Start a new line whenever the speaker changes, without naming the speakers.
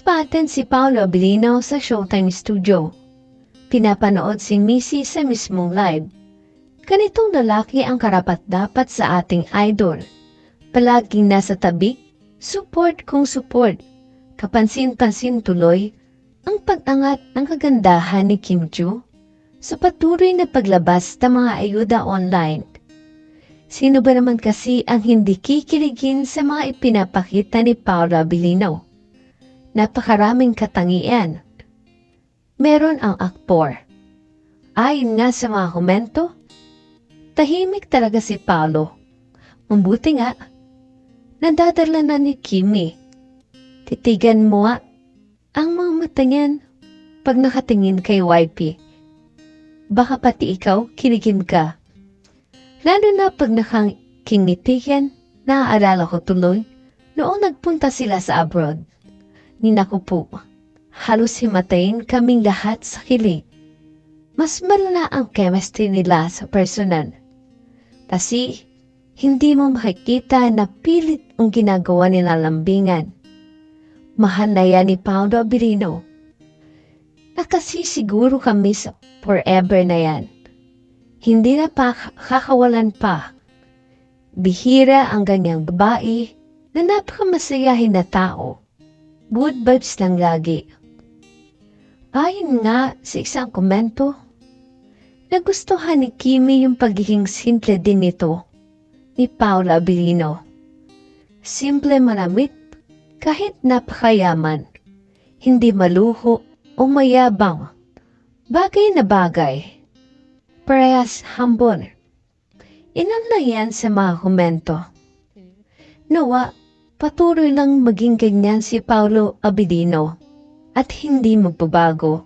Naspatan si Paolo Abilino sa Showtime Studio. Pinapanood si Missy sa mismong live. Ganitong lalaki ang karapat-dapat sa ating idol. Palaging nasa tabi, support kung support. Kapansin-pansin tuloy ang pag-angat ng kagandahan ni Kim Joo sa patuloy na paglabas ng mga ayuda online. Sino ba naman kasi ang hindi kikiligin sa mga ipinapakita ni Paolo Abilino? Napakaraming katangian. Meron ang aktor. Ayon nga sa mga komento, tahimik talaga si Paolo. Mabuti nga, nadadala na ni Kimi. Titigan mo nga ang mga mata niyan pag nakatingin kay YP. Baka pati ikaw kiligin ka. Lalo na pag nakakingitigan, naaalala ko tuloy noong nagpunta sila sa abroad. Ninaku po, halos himatayin kaming lahat sa kilig. Mas malala ang chemistry nila sa personal. Kasi, hindi mo makikita na pilit ang ginagawa nila lambingan. Mahal na yan ni Paolo Abilino. Nakasisiguro kami sa forever na yan. Hindi na pa kakawalan pa. Bihira ang ganyang babae na napakamasayahin na tao. Good vibes lang lagi. Ayon nga sa isang komento, nagustuhan ni Kimi yung pagiging simple din nito ni Paula Abilino. Simple manamit kahit napakayaman, hindi maluho o mayabang. Bagay na bagay. Parehas hambon. Ilan lang yan sa mga komento. Nawa, patuloy lang maging ganyan si Paulo Abilino at hindi magbabago.